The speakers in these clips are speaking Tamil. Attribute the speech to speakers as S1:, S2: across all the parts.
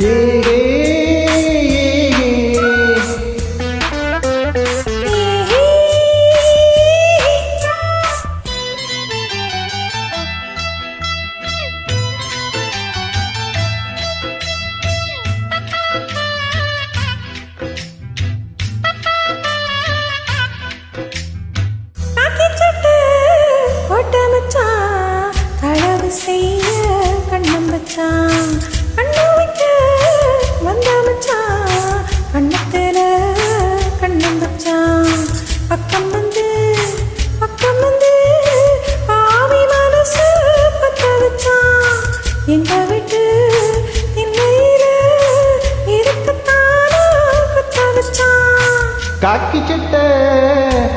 S1: ஏ
S2: காக்கி சட்டை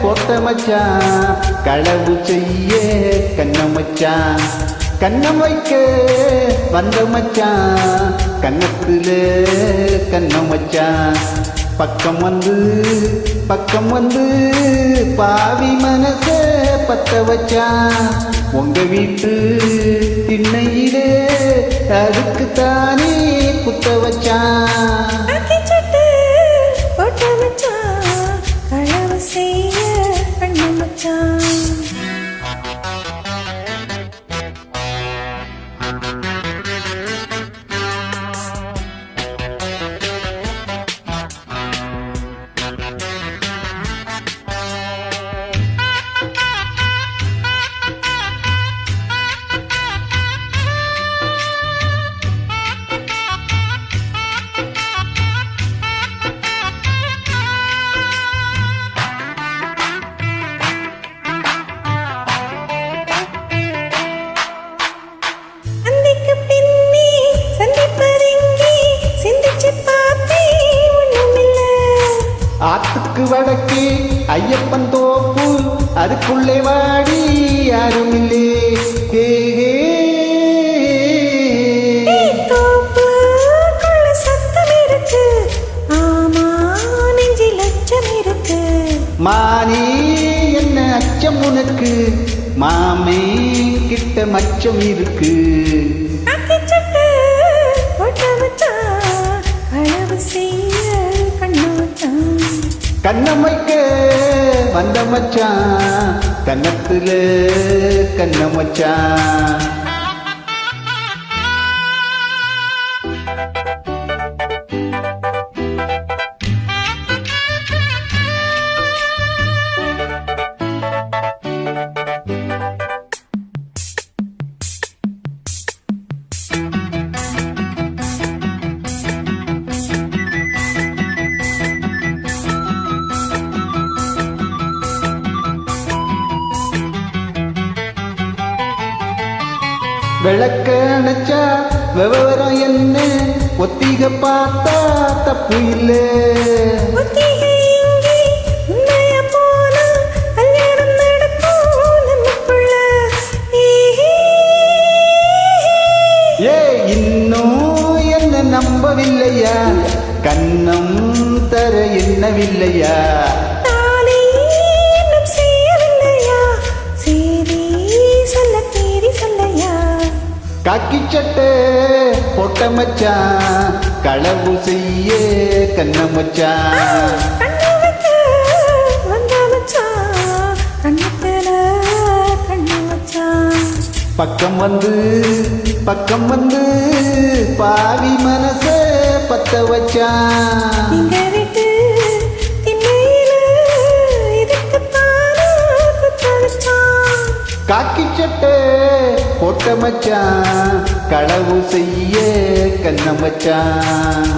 S2: போட்ட மச்சான் களவு செய்ய கண்ணம் மச்சான் கண்ணம்
S1: வைக்க வந்த மச்சான் கன்னத்துல கண்ணம் மச்சான் பக்கம் வந்து பக்கம் வந்து பாவி மனச பத்த வச்சான் உங்க வீட்டு திண்ணையிலே அதுக்கு தானே குத்த வச்சான் வடக்கே ஐயப்பன் தோப்பு அதுக்குள்ளே வாடி யாருமில்லே ஏ, ஏ.
S2: தோப்புக்குள்ள சத்தம் இருக்கு. ஆமா, நெஞ்சில் அச்சம் இருக்கு.
S1: மானே என்ன அச்சம் உனக்கு மாமே கிட்ட மச்சம் இருக்கு கண்ணமைக்க வந்த மச்சான். கன்னத்துல கண்ணமச்சான் விளக்க அணைச்சா விவரம் என்ன? ஒத்திக பார்த்தா தப்பு இல்லை. ஏ இன்னும் என்ன நம்பவில்லையா? கண்ணம் தர எண்ணவில்லையா? காக்கி சட்டை போட்ட மச்சான் களவு செய்ய கண்ண மச்சான். பக்கம் வந்து பக்கம் வந்து பாவி மனச பத்த வச்சான் காக்கி சட்டை போட்ட மச்சான் களவு செய்ய கண்ண மச்சான்.